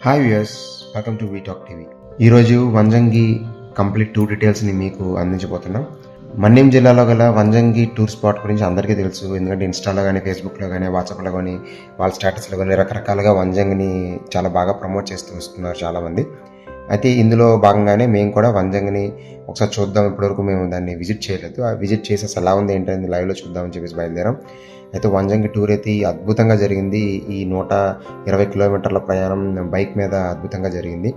Hi viewers welcome to V talk TV ఈరోజు Vanjangi complete tour డీటెయిల్స్ని మీకు అందించబోతున్నాం. మన్యం జిల్లాలో గల వంజంగి టూర్ స్పాట్ గురించి అందరికీ తెలుసు. ఎందుకంటే ఇన్స్టాలో కానీ ఫేస్బుక్లో కానీ వాట్సాప్లో కానీ వాళ్ళ స్టేటస్లో కానీ రకరకాలుగా వంజంగిని చాలా బాగా ప్రమోట్ చేస్తూ వస్తున్నారు చాలామంది. అయితే ఇందులో భాగంగానే మేము కూడా వంజంగిని ఒకసారి చూద్దాం. ఇప్పటివరకు మేము దాన్ని విజిట్ చేయలేదు. ఆ విజిట్ చేసి అసలు ఎలా ఉంది ఏంటనేది లైవ్లో చూద్దామని చెప్పేసి బయలుదేరాం. అయితే వంజంగి టూర్ అయితే అద్భుతంగా జరిగింది. ఈ నూట ఇరవై కిలోమీటర్ల ప్రయాణం బైక్ మీద అద్భుతంగా జరిగింది.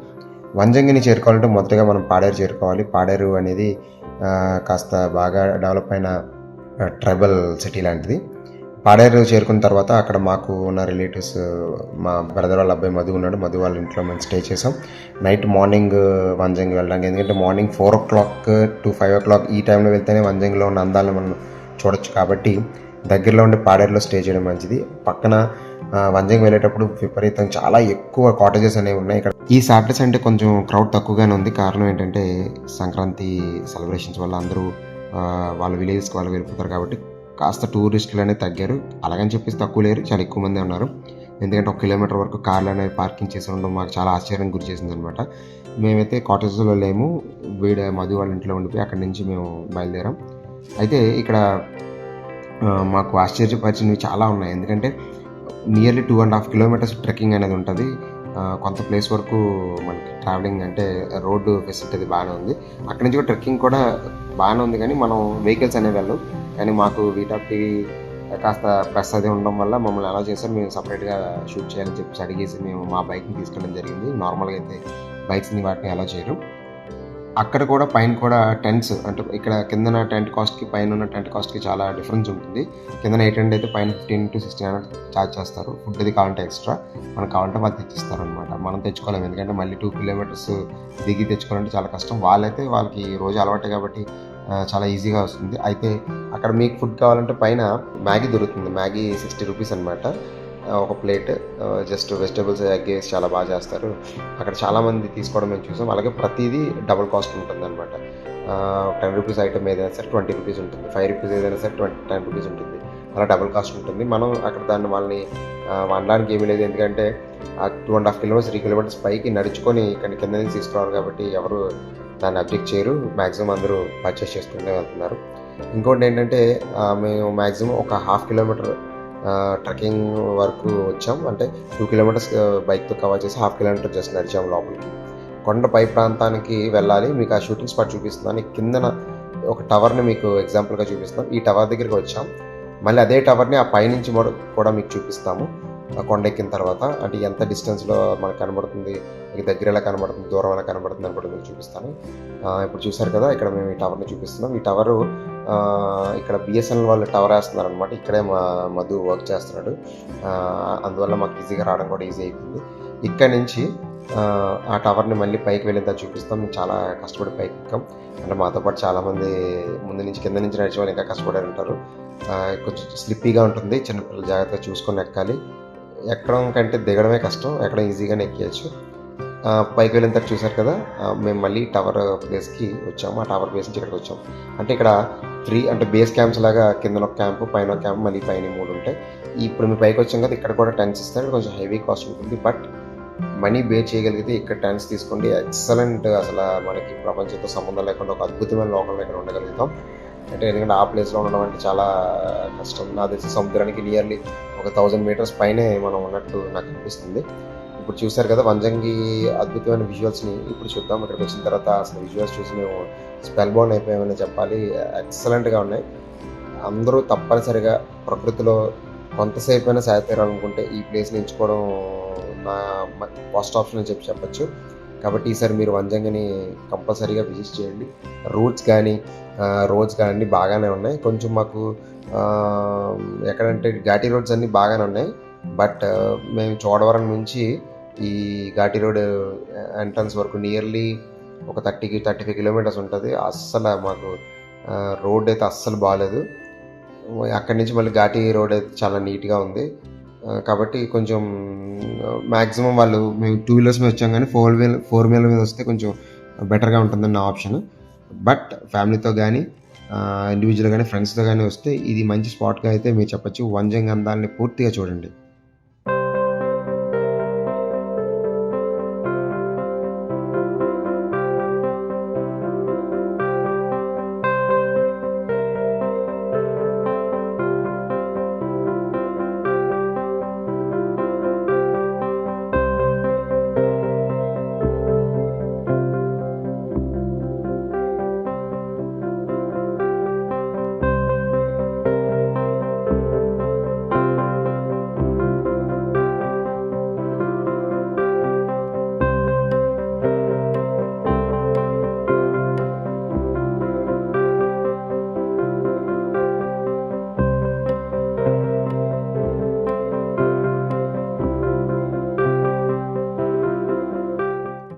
వంజంగిని చేరుకోవాలంటే మొదటగా మనం పాడేరు చేరుకోవాలి. పాడేరు అనేది కాస్త బాగా డెవలప్ అయిన ట్రైబల్ సిటీ లాంటిది. పాడేరు చేరుకున్న తర్వాత అక్కడ మాకు ఉన్న రిలేటివ్స్ మా బ్రదర్ వాళ్ళ అబ్బాయి మధు ఉన్నాడు. మధు వాళ్ళ ఇంట్లో మేము స్టే చేసాం నైట్ మార్నింగ్ వంజంగి వెళ్ళడానికి. ఎందుకంటే morning four o'clock to five o'clock ఈ టైంలో వెళ్తేనే వంజంగిలో ఉన్న అందాలను మనం చూడొచ్చు. కాబట్టి దగ్గరలో ఉండే పాడేరులో స్టే చేయడం మంచిది. పక్కన వంజంగి వెళ్ళేటప్పుడు విపరీతం చాలా ఎక్కువ కాటేజెస్ అనేవి ఉన్నాయి. ఇక్కడ ఈ సాటర్డే సండే కొంచెం క్రౌడ్ తక్కువగానే ఉంది. కారణం ఏంటంటే సంక్రాంతి సెలబ్రేషన్స్ వల్ల అందరూ వాళ్ళ విలేజెస్కి వాళ్ళు వెళ్ళిపోతారు కాబట్టి కాస్త టూరిస్టులు అనేవి తగ్గారు. అలాగని చెప్పేసి తక్కువ లేరు. చాలా ఎక్కువ మంది ఉన్నారు. ఎందుకంటే ఒక కిలోమీటర్ వరకు కార్లు అనేవి పార్కింగ్ చేసి ఉండడం మాకు చాలా ఆశ్చర్యం గురి చేసింది అనమాట మేమైతే కాటేజ్లో లేము. వీడ మధు వాళ్ళ ఇంట్లో ఉండిపోయి అక్కడి నుంచి మేము బయలుదేరాం. అయితే ఇక్కడ మాకు ఆశ్చర్యపరిచినవి చాలా ఉన్నాయి. ఎందుకంటే nearly two and half kilometres trekking అనేది ఉంటుంది. కొంత ప్లేస్ వరకు మనకి ట్రావెలింగ్ అంటే రోడ్డు ఫెసిలిటీ అది బాగానే ఉంది. అక్కడి నుంచి కూడా ట్రెక్కింగ్ కూడా బాగానే ఉంది కానీ మనం వెహికల్స్ అనేవి వెళ్ళం కానీ మాకు వీటాప్ టీవీ కాస్త ప్రెస్ అది ఉండడం వల్ల మమ్మల్ని అలా చేశారు. మేము సపరేట్గా షూట్ చేయాలని చెప్పేసి అడిగేసి మేము మా బైక్ని తీసుకెళ్ళడం జరిగింది. నార్మల్గా అయితే బైక్స్ని వాటిని అలా చేయరు. అక్కడ కూడా పైన కూడా టెంట్స్ అంటే ఇక్కడ కిందన టెంట్ కాస్ట్కి పైన ఉన్న టెంట్ కాస్ట్కి చాలా డిఫరెన్స్ ఉంటుంది. కిందన ఎయిట్ హండ్రెడ్ అయితే పైన fifteen to sixteen hundred charge చేస్తారు. ఫుడ్ అది కావాలంటే ఎక్స్ట్రా మనకు కావాలంటే వాళ్ళు తెచ్చిస్తారు అనమాట మనం తెచ్చుకోలేము. ఎందుకంటే మళ్ళీ టూ కిలోమీటర్స్ దిగి తెచ్చుకోవాలంటే చాలా కష్టం. వాళ్ళైతే వాళ్ళకి రోజు అలవాటు కాబట్టి చాలా ఈజీగా వస్తుంది. అయితే అక్కడ మీకు ఫుడ్ కావాలంటే పైన మ్యాగీ దొరుకుతుంది. మ్యాగీ సిక్స్టీ రూపీస్ అనమాట ఒక ప్లేట్ జస్ట్ వెజిటేబుల్స్ ఎగ్ వేసి చాలా బాగా చేస్తారు. అక్కడ చాలామంది తీసుకోవడం మేము చూసాం. అలాగే ప్రతిదీ డబుల్ కాస్ట్ ఉంటుంది అనమాట టెన్ రూపీస్ ఐటమ్ ఏదైనా సరే ట్వంటీ రూపీస్ ఉంటుంది. ఫైవ్ రూపీస్ ఏదైనా సరే ట్వంటీ టెన్ రూపీస్ ఉంటుంది. అలా డబుల్ కాస్ట్ ఉంటుంది. మనం అక్కడ దాన్ని వాళ్ళని వండడానికి ఏమీ లేదు. ఎందుకంటే two and half kilometres three kilometres పైకి నడుచుకొని ఇక్కడ కింద నుంచి తీసుకురావాలి కాబట్టి ఎవరు దాన్ని అబ్జెక్ట్ చేయరు. మ్యాక్సిమం అందరూ పర్చేస్ చేసుకుంటూ వెళ్తున్నారు. ఇంకోటి ఏంటంటే మేము మ్యాక్సిమం ఒక హాఫ్ కిలోమీటర్ ట్రెక్కింగ్ వరకు వచ్చాం. అంటే టూ కిలోమీటర్స్ బైక్తో కవర్ చేసి హాఫ్ కిలోమీటర్ జస్ట్ నడిచాం లోపలికి. కొండపై ప్రాంతానికి వెళ్ళాలి. మీకు ఆ షూటింగ్ స్పాట్ చూపిస్తున్నాను. కిందన ఒక టవర్ని మీకు ఎగ్జాంపుల్గా చూపిస్తాం ఈ టవర్ దగ్గరికి వచ్చాం. మళ్ళీ అదే టవర్ని ఆ పైనుంచి కూడా మీకు చూపిస్తాము. ఆ కొండ ఎక్కిన తర్వాత అంటే ఎంత డిస్టెన్స్లో మనకు కనబడుతుంది మీకు దగ్గర ఎలా కనబడుతుంది దూరం ఎలా కనబడుతుంది అని కూడా మీకు చూపిస్తాను. ఇప్పుడు చూసారు కదా ఇక్కడ మేము ఈ టవర్ని చూపిస్తున్నాం. ఈ టవరు ఇక్కడ బిఎస్ఎన్ఎల్ వాళ్ళు టవర్ వేస్తున్నారు అనమాట ఇక్కడే మా మధు వర్క్ చేస్తున్నాడు. అందువల్ల మాకు ఈజీగా రావడం కూడా ఈజీ అయిపోయింది. ఇక్కడ నుంచి ఆ, టవర్ని మళ్ళీ పైకి వెళ్ళేదా చూపిస్తాం. చాలా కష్టపడి పైకి ఎక్కాం. అంటే మాతో పాటు చాలామంది ముందు నుంచి కింద నుంచి నడిచే వాళ్ళు ఇంకా కష్టపడారు ఉంటారు. కొంచెం స్లిప్పీగా ఉంటుంది చిన్నపిల్లలు జాగ్రత్తగా చూసుకొని ఎక్కాలి. ఎక్కడం కంటే దిగడమే కష్టం ఎక్కడం ఈజీగానే ఎక్కేయచ్చు. పైకి వెళ్ళిన తర్వాత కదా మేము మళ్ళీ టవర్ ప్లేస్కి వచ్చాము. ఆ టవర్ ప్లేస్ నుంచి ఇక్కడికి వచ్చాం. అంటే ఇక్కడ త్రీ అంటే బేస్ క్యాంప్స్ లాగా కింద ఒక క్యాంపు పైన ఒక క్యాంప్ మళ్ళీ పైన మూడు ఉంటాయి. ఇప్పుడు మేము పైకి వచ్చాం కదా ఇక్కడ కూడా టెన్స్ ఇస్తారు. కొంచెం హెవీ కాస్ట్ ఉంటుంది. బట్ మనీ బే చేయగలిగితే ఇక్కడ టెన్స్ తీసుకోండి. ఎక్సలెంట్ అసలు మనకి ప్రపంచంతో సంబంధం లేకుండా ఒక అద్భుతమైన లోకంలో ఇక్కడ ఉండగలుగుతాం. అంటే ఎందుకంటే ఆ ప్లేస్లో ఉండడం అంటే చాలా కష్టం. నా తెలిసి సముద్రానికి నియర్లీ ఒక థౌజండ్ మీటర్స్ పైనే మనం ఉన్నట్టు నాకు అనిపిస్తుంది. ఇప్పుడు చూసారు కదా వంజంగి అద్భుతమైన విజువల్స్ని ఇప్పుడు చూద్దాం. ఇక్కడికి వచ్చిన తర్వాత అసలు విజువల్స్ చూసి మేము స్పెల్ బౌండ్ అయిపోయామని చెప్పాలి. ఎక్సలెంట్గా ఉన్నాయి. అందరూ తప్పనిసరిగా ప్రకృతిలో కొంతసేపు అయినా సాగుతారనుకుంటే ఈ ప్లేస్ని ఎంచుకోవడం నా ఫస్ట్ ఆప్షన్ అని చెప్పి చెప్పచ్చు. కాబట్టి ఈసారి మీరు వంజంగిని కంపల్సరీగా విజిట్ చేయండి. రూట్స్ కానీ రోడ్స్ కానీ బాగానే ఉన్నాయి. కొంచెం మాకు ఎక్కడంటే ఘాటీ రోడ్స్ అన్నీ బాగానే ఉన్నాయి. బట్ మేము చోడవరం నుంచి ఈ ఘాటీ రోడ్ ఎంట్రన్స్ వరకు నియర్లీ ఒక థర్టీకి థర్టీ ఫైవ్ కిలోమీటర్స్ ఉంటుంది. అస్సలు మాకు రోడ్ అయితే అస్సలు బాగాలేదు అక్కడి నుంచి మళ్ళీ ఘాటీ రోడ్ అయితే చాలా నీట్గా ఉంది. కాబట్టి కొంచెం మ్యాక్సిమం వాళ్ళు మేము టూ వీలర్స్ మీద వచ్చాం కానీ ఫోర్ వీల్ ఫోర్ వీలర్ మీద వస్తే కొంచెం బెటర్గా ఉంటుందని నా ఆప్షన్. బట్ ఫ్యామిలీతో కానీ ఇండివిజువల్ కానీ ఫ్రెండ్స్తో కానీ వస్తే ఇది మంచి స్పాట్గా అయితే మీరు చెప్పచ్చు. వంజంగ్ అందాలని పూర్తిగా చూడండి.